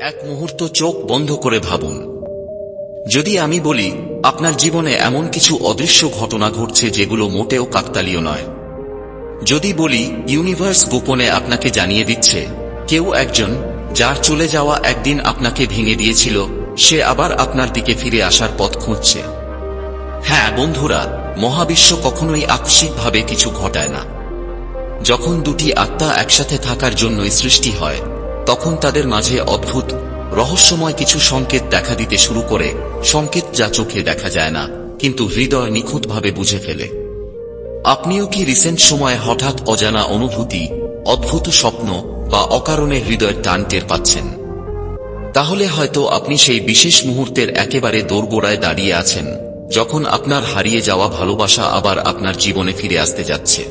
এক মুহূর্ত চোখ বন্ধ করে ভাবুন। যদি আমি বলি, আপনার জীবনে এমন কিছু অদৃশ্য ঘটনা ঘটছে যেগুলো মোটেও কাকতালীয় নয়। যদি বলি, ইউনিভার্স গোপনে আপনাকে জানিয়ে দিচ্ছে, কেউ একজন, যার চলে যাওয়া একদিন আপনাকে ভেঙে দিয়েছিল, সে আবার আপনার দিকে ফিরে আসার পথ খুঁজছে। হ্যাঁ বন্ধুরা, মহাবিশ্ব কখনোই আকস্মিকভাবে কিছু ঘটায় না। যখন দুটি আত্মা একসাথে থাকার জন্যই সৃষ্টি হয় তখন তাদের মাঝে অদ্ভুত, রহস্যময় কিছু সংকেত দেখা দিতে শুরু করে, সংকেত যা চোখে দেখা যায় না, কিন্তু হৃদয় নিখুঁতভাবে বুঝে ফেলে। আপনিও কি রিসেন্ট সময়ে হঠাৎ অজানা অনুভূতি, অদ্ভুত স্বপ্ন বা অকারণে হৃদয়ের টান টের পাচ্ছেন? তাহলে হয়তো আপনি সেই বিশেষ মুহূর্তের একেবারে দোরগোড়ায় দাঁড়িয়ে আছেন, যখন আপনার হারিয়ে যাওয়া ভালোবাসা আবার আপনার জীবনে ফিরে আসতে যাচ্ছে।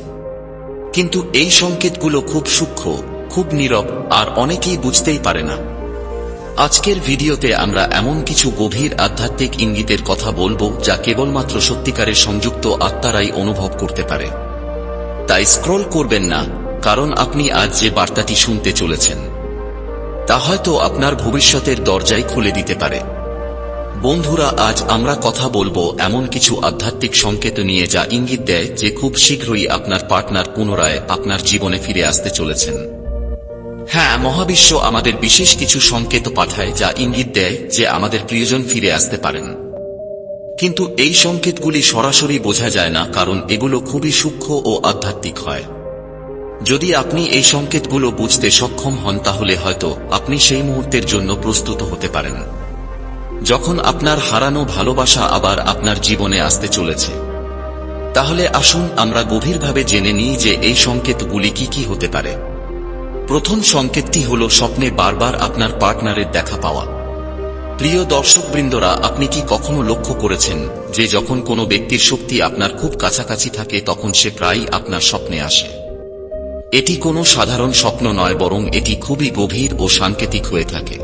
কিন্তু এই সংকেতগুলো খুব সূক্ষ্ম খুব নীরব আর অনেকেই বুঝতেই পারে না। আজকের ভিডিওতে আমরা এমন কিছু গভীর আধ্যাত্মিক ইঙ্গিতের কথা বলব যা কেবলমাত্র সত্যিকারের সংযুক্ত আত্মারাই অনুভব করতে পারে। তাই স্ক্রল করবেন না, কারণ আপনি আজ যে বার্তাটি শুনতে চলেছেন, তা হয়তো আপনার ভবিষ্যতের দরজাই খুলে দিতে পারে। বন্ধুরা, আজ আমরা কথা বলব এমন কিছু আধ্যাত্মিক সংকেত নিয়ে যা ইঙ্গিত দেয় যে খুব শীঘ্রই আপনার পার্টনার পুনরায় আপনার জীবনে ফিরে আসতে চলেছেন। হ্যাঁ মহাবিশ্ব আমাদের বিশেষ কিছু সংকেত পাঠায় যা ইঙ্গিত দেয় যে আমাদের প্রিয়জন ফিরে আসতে পারেন। কিন্তু এই সংকেতগুলি সরাসরি বোঝা যায় না, কারণ এগুলো খুবই সূক্ষ্ম ও আধ্যাত্মিক হয়। যদি আপনি এই সংকেতগুলো বুঝতে সক্ষম হন, তাহলে হয়তো আপনি সেই মুহূর্তের জন্য প্রস্তুত হতে পারেন। যখন আপনার হারানো ভালোবাসা আবার আপনার জীবনে আসতে চলেছে, তাহলে আসুন আমরা গভীরভাবে জেনে নিই যে এই সংকেতগুলি কি কি হতে পারে। প্রথম সংকেতটি হল স্বপ্নে বারবার আপনার পার্টনারের দেখা পাওয়া। প্রিয় দর্শকবৃন্দরা, আপনি কি কখনো লক্ষ্য করেছেন যে যখন কোনো ব্যক্তির শক্তি আপনার খুব কাছাকাছি থাকে, তখন সে প্রায়ই আপনার স্বপ্নে আসে? এটি কোনো সাধারণ স্বপ্ন নয়, বরং এটি খুবই গভীর ও সাংকেতিক হয়ে থাকে।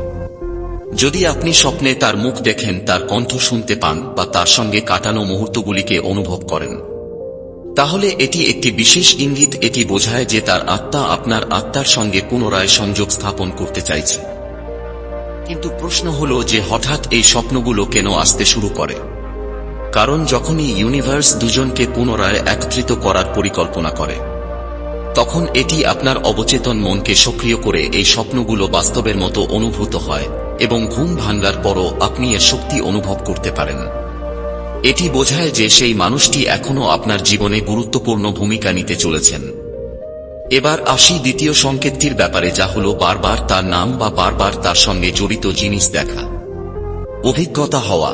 যদি আপনি স্বপ্নে তার মুখ দেখেন, তার কণ্ঠ শুনতে পান বা তার সঙ্গে কাটানো মুহূর্তগুলিকে অনুভব করেন তাহলে এটি একটি বিশেষ ইঙ্গিত, এটি বোঝায় যে তার আত্মা আপনার আত্মার সঙ্গে পুনরায় সংযোগ স্থাপন করতে চাইছে। কিন্তু প্রশ্ন হল যে হঠাৎ এই স্বপ্নগুলো কেন আসতে শুরু করে? কারণ যখনই ইউনিভার্স দুজনকে পুনরায় একত্রিত করার পরিকল্পনা করে, তখন এটি আপনার অবচেতন মনকে সক্রিয় করে এই স্বপ্নগুলো বাস্তবের মতো অনুভূত হয় এবং ঘুম ভাঙ্গার পরও আপনি এর শক্তি অনুভব করতে পারেন। এটি বোঝায় যে সেই মানুষটি এখনও আপনার জীবনে গুরুত্বপূর্ণ ভূমিকা নিতে চলেছেন। এবার আসি দ্বিতীয় সংকেতটির ব্যাপারে যা হল বারবার তার নাম বা বারবার তার সঙ্গে জড়িত জিনিস দেখা। অভিজ্ঞতা হওয়া।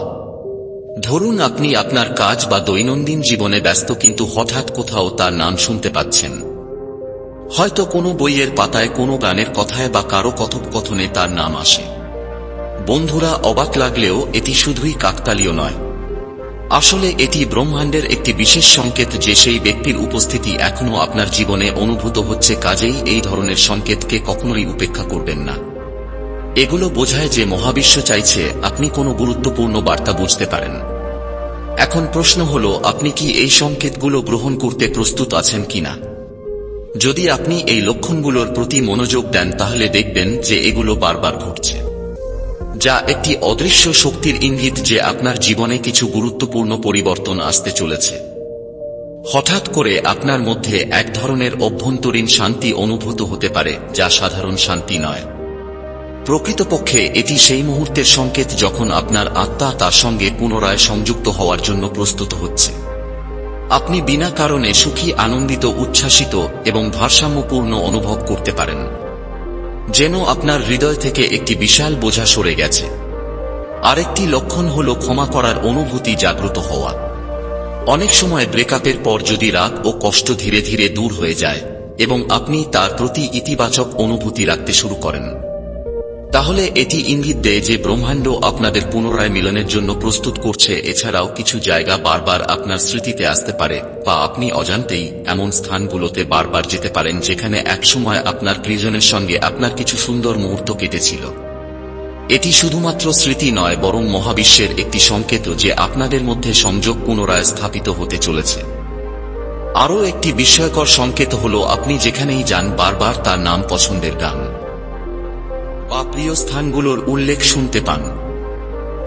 ধরুন আপনি আপনার কাজ বা দৈনন্দিন জীবনে ব্যস্ত কিন্তু হঠাৎ কোথাও তার নাম শুনতে পাচ্ছেন। হয়তো কোনো বইয়ের পাতায় কোনো গানের কথায় বা কারও কথোপকথনে তার নাম আসে। বন্ধুরা অবাক লাগলেও এটি শুধুই কাকতালীয় নয়। আসলে এটি ব্রহ্মাণ্ডের একটি বিশেষ সংকেত যে সেই ব্যক্তির উপস্থিতি এখনও আপনার জীবনে অনুভূত হচ্ছে, কাজেই এই ধরনের সংকেতকে কখনোই উপেক্ষা করবেন না। এগুলো বোঝায় যে মহাবিশ্ব চাইছে, আপনি কোনো গুরুত্বপূর্ণ বার্তা বুঝতে পারেন। এখন প্রশ্ন হল, আপনি কি এই সংকেতগুলো গ্রহণ করতে প্রস্তুত আছেন কিনা? যদি আপনি এই লক্ষণগুলোর প্রতি মনোযোগ দেন, তাহলে দেখবেন যে এগুলো বারবার ঘটছে। যা একটি অদৃশ্য শক্তির ইঙ্গিত যে আপনার জীবনে কিছু গুরুত্বপূর্ণ পরিবর্তন আসতে চলেছে। হঠাৎ করে আপনার মধ্যে এক ধরনের অভ্যন্তরীণ শান্তি অনুভূত হতে পারে, যা সাধারণ শান্তি নয়। প্রকৃতপক্ষে এটি সেই মুহূর্তের সংকেত যখন আপনার আত্মা তার সঙ্গে পুনরায় সংযুক্ত হওয়ার জন্য প্রস্তুত হচ্ছে। আপনি বিনা কারণে সুখী, আনন্দিত, উচ্ছ্বাসিত এবং ভারসাম্যপূর্ণ অনুভব করতে পারেন। যেন আপনার হৃদয় থেকে একটি বিশাল বোঝা সরে গেছে। আরেকটি লক্ষণ হল ক্ষমা করার অনুভূতি জাগ্রত হওয়া। অনেক সময় ব্রেকআপের পর যদি রাগ ও কষ্ট ধীরে ধীরে দূর হয়ে যায়, এবং আপনি তার প্রতি ইতিবাচক অনুভূতি রাখতে শুরু করেন। তাহলে এটি ইঙ্গিত দেয় যে ব্রহ্মাণ্ড আপনাদের পুনরায় মিলনের জন্য প্রস্তুত করছে, এছাড়াও কিছু জায়গা বারবার আপনার স্মৃতিতে আসতে পারে, বা আপনি অজান্তেই এমন স্থানগুলোতে বারবার যেতে পারেন যেখানে একসময় আপনার প্রিয়জনের সঙ্গে আপনার কিছু সুন্দর মুহূর্ত কেটেছিল। এটি শুধুমাত্র স্মৃতি নয়, বরং মহাবিশ্বের একটি সংকেত যে আপনাদের মধ্যে সংযোগ পুনরায় স্থাপিত হতে চলেছে। আরও একটি বিস্ময়কর সংকেত হল আপনি যেখানেই যান, বারবার তার নাম পছন্দের গান। বা প্রিয় স্থানগুলোর উল্লেখ শুনতে পান।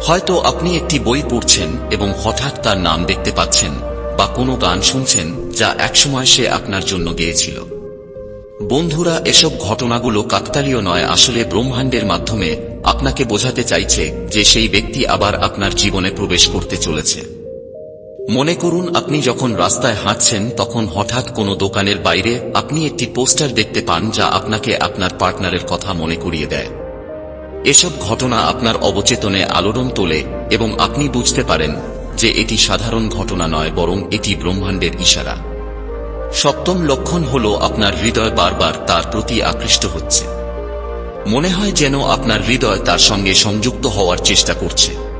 হয়তো আপনি একটি বই পড়ছেন এবং হঠাৎ তার নাম দেখতে পাচ্ছেন বা কোনো গান শুনছেন যা একসময় সে আপনার জন্য গেয়েছিল। বন্ধুরা, এসব ঘটনাগুলো কাকতালীয় নয়, আসলে ব্রহ্মাণ্ডের মাধ্যমে আপনাকে বোঝাতে চাইছে যে সেই ব্যক্তি আবার আপনার জীবনে প্রবেশ করতে চলেছে। মনে করুন, আপনি যখন রাস্তায় হাঁটছেন, তখন হঠাৎ কোনো দোকানের বাইরে আপনি একটি পোস্টার দেখতে পান যা আপনাকে আপনার পার্টনারের কথা মনে করিয়ে দেয়। এসব ঘটনা আপনার অবচেতনে আলোড়ন তোলে এবং আপনি বুঝতে পারেন যে এটি সাধারণ ঘটনা নয়, বরং এটি ব্রহ্মাণ্ডের ইশারা। সপ্তম লক্ষণ হল আপনার হৃদয় বারবার তার প্রতি আকৃষ্ট হচ্ছে। মনে হয় যেন আপনার হৃদয় তার সঙ্গে সংযুক্ত হওয়ার চেষ্টা করছে।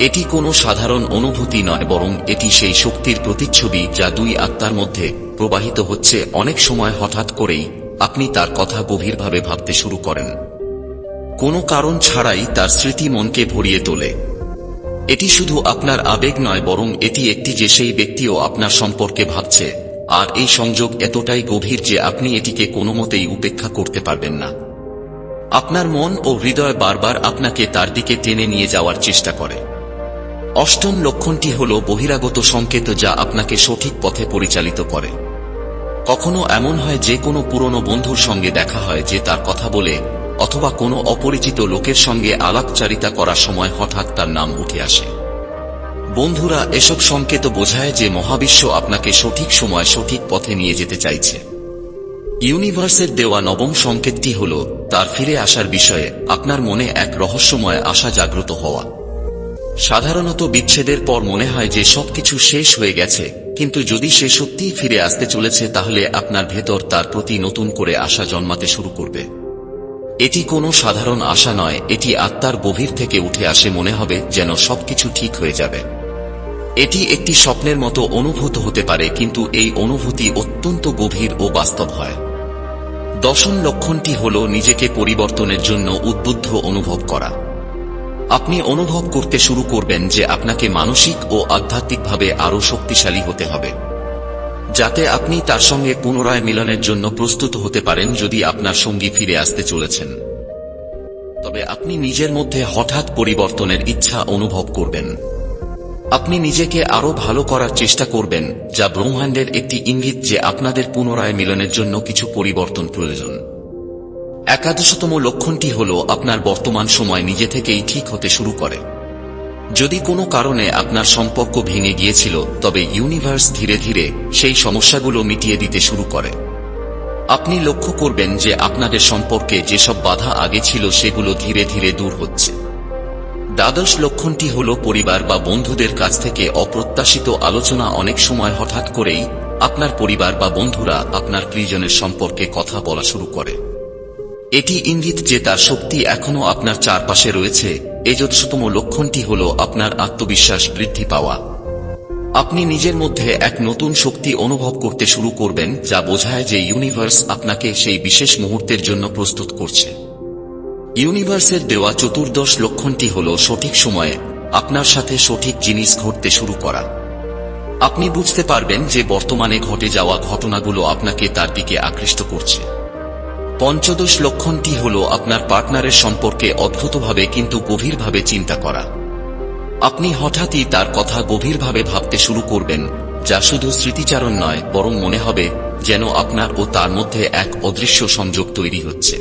এটি কোনো সাধারণ অনুভূতি নয়, বরং এটি সেই শক্তির প্রতিচ্ছবি যা দুই আত্মার মধ্যে প্রবাহিত হচ্ছে অনেক সময় হঠাৎ করেই আপনি তার কথা গভীরভাবে ভাবতে শুরু করেন। কোনো কারণ ছাড়াই তার স্মৃতি মনকে ভরিয়ে তোলে। এটি শুধু আপনার আবেগ নয়, বরং এটি একটি যে সেই ব্যক্তিও আপনার সম্পর্কে ভাবছে, আর এই সংযোগ এতটাই গভীর যে আপনি এটিকে কোনো মতেই উপেক্ষা করতে পারবেন না। আপনার মন ও হৃদয় বারবার আপনাকে তার দিকে টেনে নিয়ে যাওয়ার চেষ্টা করে। অষ্টম লক্ষণটি হল বহিরাগত সংকেত যা আপনাকে সঠিক পথে পরিচালিত করে। কখনো এমন হয় যে কোনো পুরনো বন্ধুর সঙ্গে দেখা হয় যে তার কথা বলে, অথবা কোনো অপরিচিত লোকের সঙ্গে আলাপচারিতা করার সময় হঠাৎ তার নাম উঠে আসে। বন্ধুরা, এসব সংকেত বোঝায় যে মহাবিশ্ব আপনাকে সঠিক সময় সঠিক পথে নিয়ে যেতে চাইছে। ইউনিভার্সের দেওয়া নবম সংকেতটি হল, তার ফিরে আসার বিষয়ে আপনার মনে এক রহস্যময় আশা জাগ্রত হওয়া। সাধারণত বিচ্ছেদের পর মনে হয় যে সবকিছু শেষ হয়ে গেছে, কিন্তু যদি সে সত্যিই ফিরে আসতে চলেছে, তাহলে আপনার ভেতর তার প্রতি নতুন করে আশা জন্মাতে শুরু করবে। এটি কোনো সাধারণ আশা নয়, এটি আত্মার গভীর থেকে উঠে আসে মনে হবে যেন সবকিছু ঠিক হয়ে যাবে। এটি একটি স্বপ্নের মতো অনুভূত হতে পারে, কিন্তু এই অনুভূতি অত্যন্ত গভীর ও বাস্তব হয়। দশম লক্ষণটি হল নিজেকে পরিবর্তনের জন্য উদ্বুদ্ধ অনুভব করা। আপনি অনুভব করতে শুরু করবেন যে আপনাকে মানসিক ও আধ্যাত্মিকভাবে আরও শক্তিশালী হতে হবে। যাতে আপনি তার সঙ্গে পুনরায় মিলনের জন্য প্রস্তুত হতে পারেন যদি আপনার সঙ্গী ফিরে আসতে চলেছেন। তবে আপনি নিজের মধ্যে হঠাৎ পরিবর্তনের ইচ্ছা অনুভব করবেন। আপনি নিজেকে আরও ভালো করার চেষ্টা করবেন, যা ব্রহ্মাণ্ডের একটি ইঙ্গিত যে আপনাদের পুনরায় মিলনের জন্য কিছু পরিবর্তন প্রয়োজন। একাদশতম লক্ষণটি হল আপনার বর্তমান সময় নিজে থেকেই ঠিক হতে শুরু করে। যদি কোনো কারণে আপনার সম্পর্ক ভেঙে গিয়েছিল, তবে ইউনিভার্স ধীরে ধীরে সেই সমস্যাগুলো মিটিয়ে দিতে শুরু করে। আপনি লক্ষ্য করবেন যে আপনাদের সম্পর্কে যেসব বাধা আগে ছিল, সেগুলো ধীরে ধীরে দূর হচ্ছে। দ্বাদশ লক্ষণটি হল পরিবার বা বন্ধুদের কাছ থেকে অপ্রত্যাশিত আলোচনা অনেক সময় হঠাৎ করেই আপনার পরিবার বা বন্ধুরা আপনার প্রিয়জনের সম্পর্কে কথা বলা শুরু করে। এটি ইঙ্গিত যে তার শক্তি এখনও আপনার চারপাশে রয়েছে। এজৎসতম লক্ষণটি হল আপনার আত্মবিশ্বাস বৃদ্ধি পাওয়া। আপনি নিজের মধ্যে এক নতুন শক্তি অনুভব করতে শুরু করবেন, যা বোঝায় যে ইউনিভার্স আপনাকে সেই বিশেষ মুহূর্তের জন্য প্রস্তুত করছে। ইউনিভার্সের দেওয়া চতুর্দশ লক্ষণটি হল সঠিক সময়ে আপনার সাথে সঠিক জিনিস ঘটতে শুরু করা। আপনি বুঝতে পারবেন যে বর্তমানে ঘটে যাওয়া ঘটনাগুলো আপনাকে তার দিকে আকৃষ্ট করছে। পঞ্চদশ লক্ষণটি হল আপনার পার্টনারের সম্পর্কে অদ্ভুতভাবে কিন্তু গভীরভাবে চিন্তা করা। আপনি হঠাৎই তার কথা গভীরভাবে ভাবতে শুরু করবেন, যা শুধু স্মৃতিচারণ নয়, বরং মনে হবে যেন আপনার ও তার মধ্যে এক অদৃশ্য সংযোগ তৈরি হচ্ছে।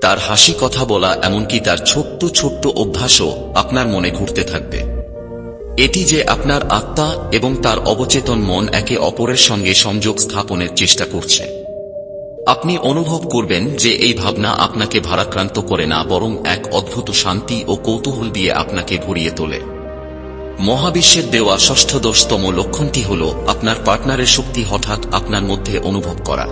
তার হাসি কথা বলা এমনকি তার ছোট্ট ছোট্ট অভ্যাসও আপনার মনে ঘুরতে থাকবে। এটি যে আপনার আত্মা এবং তার অবচেতন মন একে অপরের সঙ্গে সংযোগ স্থাপনের চেষ্টা করছে। আপনি অনুভব করবেন যে এই ভাবনা আপনাকে ভারাক্রান্ত করে না, বরং এক অদ্ভুত শান্তি ও কৌতূহল দিয়ে আপনাকে ভরিয়ে তোলে। মহাবিশ্বের দেওয়া ষষ্ঠদশতম লক্ষণটি হল আপনার পার্টনারের শক্তি হঠাৎ আপনার মধ্যে অনুভব করা।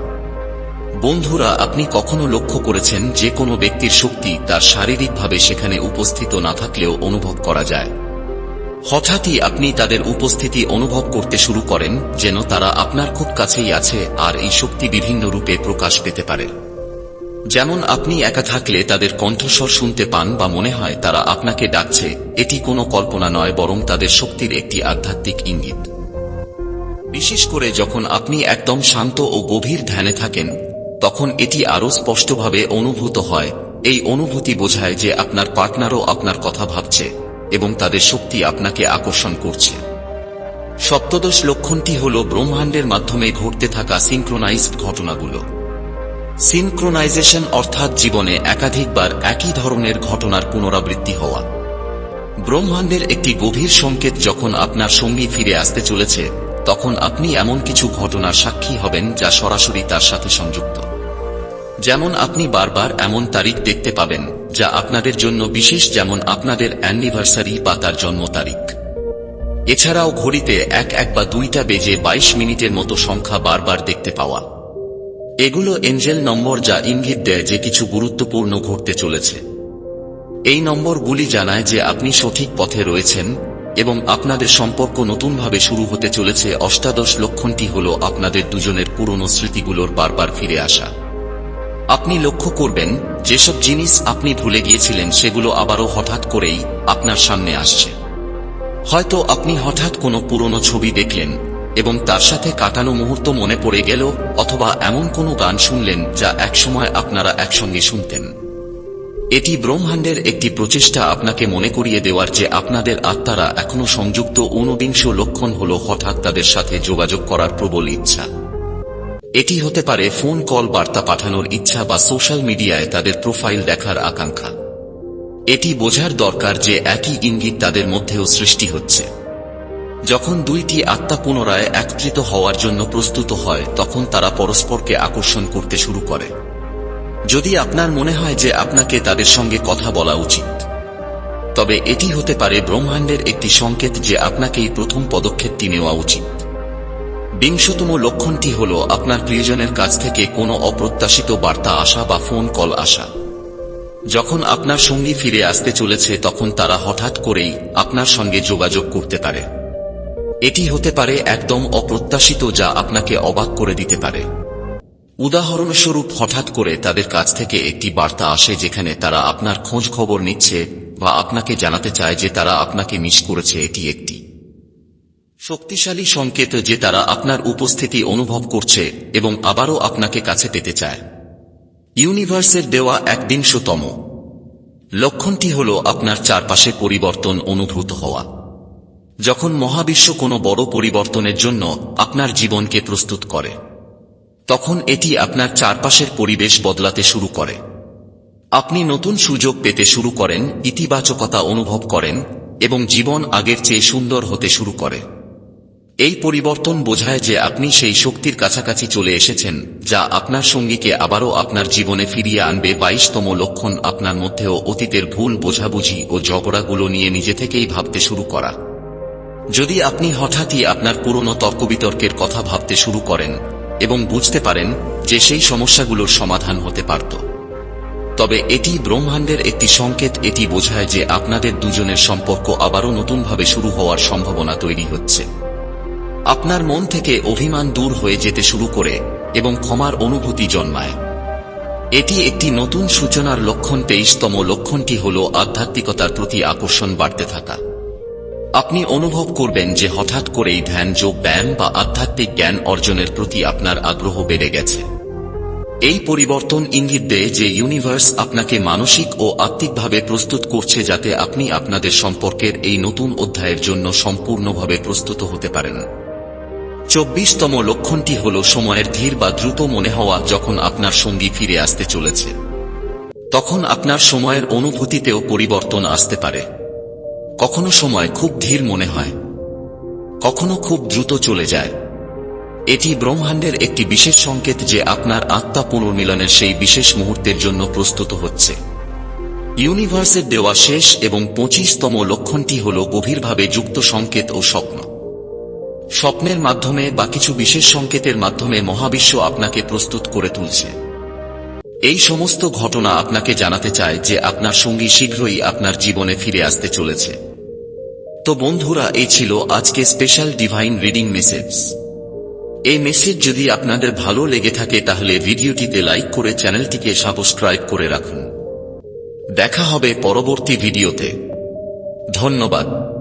বন্ধুরা, আপনি কখনো লক্ষ্য করেছেন যে কোনো ব্যক্তির শক্তি তার শারীরিকভাবে সেখানে উপস্থিত না থাকলেও অনুভব করা যায়। হঠাৎই আপনি তাদের উপস্থিতি অনুভব করতে শুরু করেন, যেন তারা আপনার খুব কাছেই আছে আর এই শক্তি বিভিন্ন রূপে প্রকাশ পেতে পারে। যেমন আপনি একা থাকলে তাদের কণ্ঠস্বর শুনতে পান বা মনে হয় তারা আপনাকে ডাকছে, এটি কোনো কল্পনা নয় বরং তাদের শক্তির একটি আধ্যাত্মিক ইঙ্গিত। বিশেষ করে যখন আপনি একদম শান্ত ও গভীর ধ্যানে থাকেন, তখন এটি আরও স্পষ্টভাবে অনুভূত হয়, এই অনুভূতি বোঝায় যে আপনার পার্টনারও আপনার কথা ভাবছে। এবং তাদের শক্তি আপনাকে আকর্ষণ করছে। সপ্তদশ লক্ষণটি হল ব্রহ্মাণ্ডের মাধ্যমে ঘটতে থাকা সিনক্রোনাইজড ঘটনাগুলো। সিনক্রোনাইজেশন অর্থাৎ জীবনে একাধিকবার একই ধরনের ঘটনার পুনরাবৃত্তি হওয়া। ব্রহ্মাণ্ডের একটি গভীর সংকেত যখন আপনার সঙ্গী ফিরে আসতে চলেছে, তখন আপনি এমন কিছু ঘটনার সাক্ষী হবেন যা সরাসরি তার সাথে সংযুক্ত। যেমন আপনি বারবার এমন তারিখ দেখতে পাবেন, যা আপনাদের জন্য বিশেষ যেমন আপনাদের অ্যানিভার্সারি বা তার জন্ম তারিখ। এছাড়াও ঘড়িতে এক এক বা দুইটা বেজে ২২ মিনিটের মতো সংখ্যা বারবার দেখতে পাওয়া। এগুলো এঞ্জেল নম্বর যা ইঙ্গিত দেয় যে কিছু গুরুত্বপূর্ণ ঘটতে চলেছে। এই নম্বরগুলি জানায় যে আপনি সঠিক পথে রয়েছেন এবং আপনাদের সম্পর্ক নতুনভাবে শুরু হতে চলেছে অষ্টাদশ লক্ষণটি হল আপনাদের দুজনের পুরনো স্মৃতিগুলোর বারবার ফিরে আসা। আপনি লক্ষ্য করবেন, যেসব জিনিস আপনি ভুলে গিয়েছিলেন সেগুলো আবারও হঠাৎ করেই আপনার সামনে আসছে। হয়তো আপনি হঠাৎ কোনো পুরনো ছবি দেখলেন এবং তার সাথে কাটানো মুহূর্ত মনে পড়ে গেল অথবা এমন কোনো গান শুনলেন যা একসময় আপনারা একসঙ্গে শুনতেন। এটি ব্রহ্মাণ্ডের একটি প্রচেষ্টা আপনাকে মনে করিয়ে দেওয়ার যে আপনাদের আত্মারা এখনও সংযুক্ত ঊনবিংশ লক্ষণ হল হঠাৎ তাদের সাথে যোগাযোগ করার প্রবল ইচ্ছা। এটি হতে পারে ফোন কল বার্তা পাঠানোর ইচ্ছা বা সোশ্যাল মিডিয়ায় তাদের প্রোফাইল দেখার আকাঙ্ক্ষা। এটি বোঝার দরকার যে একই ইঙ্গিত তাদের মধ্যেও সৃষ্টি হচ্ছে। যখন দুইটি আত্মা পুনরায় একত্রিত হওয়ার জন্য প্রস্তুত হয়, তখন তারা পরস্পরকে আকর্ষণ করতে শুরু করে। যদি আপনার মনে হয় যে আপনাকে তাদের সঙ্গে কথা বলা উচিত, তবে এটি হতে পারে ব্রহ্মাণ্ডের একটি সংকেত যে আপনাকেই প্রথম পদক্ষেপটি নেওয়া উচিত। বিংশতম লক্ষণটি হল আপনার প্রিয়জনের কাছ থেকে কোনো অপ্রত্যাশিত বার্তা আসা বা ফোন কল আসা। যখন আপনার সঙ্গী ফিরে আসতে চলেছে, তখন তারা হঠাৎ করেই আপনার সঙ্গে যোগাযোগ করতে পারে। এটি হতে পারে একদম অপ্রত্যাশিত যা আপনাকে অবাক করে দিতে পারে। উদাহরণস্বরূপ, হঠাৎ করে তাদের কাছ থেকে একটি বার্তা আসে যেখানে তারা আপনার খোঁজ খবর নিচ্ছে বা আপনাকে জানাতে চায় যে তারা আপনাকে মিস করেছে, এটি একটি। শক্তিশালী সংকেত যে তারা আপনার উপস্থিতি অনুভব করছে এবং আবারও আপনাকে কাছে পেতে চায়। ইউনিভার্সের দেওয়া একবিংশতম লক্ষণটি হল আপনার চারপাশে পরিবর্তন অনুভূত হওয়া। যখন মহাবিশ্ব কোনো বড় পরিবর্তনের জন্য আপনার জীবনকে প্রস্তুত করে, তখন এটি আপনার চারপাশের পরিবেশ বদলাতে শুরু করে। আপনি নতুন সুযোগ পেতে শুরু করেন, ইতিবাচকতা অনুভব করেন এবং জীবন আগের চেয়ে সুন্দর হতে শুরু করে। এই পরিবর্তন বোঝায় যে আপনি সেই শক্তির কাছাকাছি চলে এসেছেন, যা আপনার সঙ্গীকে আবারও আপনার জীবনে ফিরিয়ে আনবে। বাইশতম লক্ষণ আপনার মধ্যেও অতীতের ভুল বোঝাবুঝি ও ঝগড়াগুলো নিয়ে নিজে থেকেই ভাবতে শুরু করা। যদি আপনি হঠাৎই আপনার পুরনো তর্কবিতর্কের কথা ভাবতে শুরু করেন এবং বুঝতে পারেন যে সেই সমস্যাগুলোর সমাধান হতে পারত। তবে এটি ব্রহ্মাণ্ডের একটি সংকেত, এটি বোঝায় যে আপনাদের দুজনের সম্পর্ক আবারও নতুনভাবে শুরু হওয়ার সম্ভাবনা তৈরি হচ্ছে। আপনার মন থেকে অভিমান দূর হয়ে যেতে শুরু করে এবং ক্ষমার অনুভূতি জন্মায়। এটি একটি নতুন সূচনার লক্ষণ তেইশতম লক্ষণটি হল আধ্যাত্মিকতার প্রতি আকর্ষণ বাড়তে থাকা। আপনি অনুভব করবেন যে হঠাৎ করেই ধ্যান যোগ ব্যায়াম বা আধ্যাত্মিক জ্ঞান অর্জনের প্রতি আপনার আগ্রহ বেড়ে গেছে। এই পরিবর্তন ইঙ্গিত দেয় যে ইউনিভার্স আপনাকে মানসিক ও আত্মিকভাবে প্রস্তুত করছে যাতে আপনি আপনাদের সম্পর্কের এই নতুন অধ্যায়ের জন্য সম্পূর্ণভাবে প্রস্তুত হতে পারেন। চব্বিশতম লক্ষণটি হল সময়ের ধীর বা দ্রুত মনে হওয়া যখন আপনার সঙ্গী ফিরে আসতে চলেছে। তখন আপনার সময়ের অনুভূতিতেও পরিবর্তন আসতে পারে। কখনো সময় খুব ধীর মনে হয়। কখনো খুব দ্রুত চলে যায়। এটি ব্রহ্মাণ্ডের একটি বিশেষ সংকেত যে আপনার আত্মা পুনর্মিলনের সেই বিশেষ মুহূর্তের জন্য প্রস্তুত হচ্ছে। ইউনিভার্সের দেওয়া শেষ এবং পঁচিশতম লক্ষণটি হল গভীরভাবে যুক্ত সংকেত ও স্বপ্ন। স্বপ্নের মাধ্যমে বা কিছু বিশেষ সংকেতের মাধ্যমে মহাবিশ্ব আপনাকে প্রস্তুত করে তুলছে। এই সমস্ত ঘটনা আপনাকে জানাতে চায় যে আপনার সঙ্গী শীঘ্রই আপনার জীবনে ফিরে আসতে চলেছে। তো বন্ধুরা, এই ছিল আজকে স্পেশাল ডিভাইন রিডিং মেসেজ এই মেসেজ যদি আপনাদের ভালো লেগে থাকে তাহলে ভিডিওটিতে লাইক করে চ্যানেলটিকে সাবস্ক্রাইব করে রাখুন। দেখা হবে পরবর্তী ভিডিওতে। ধন্যবাদ।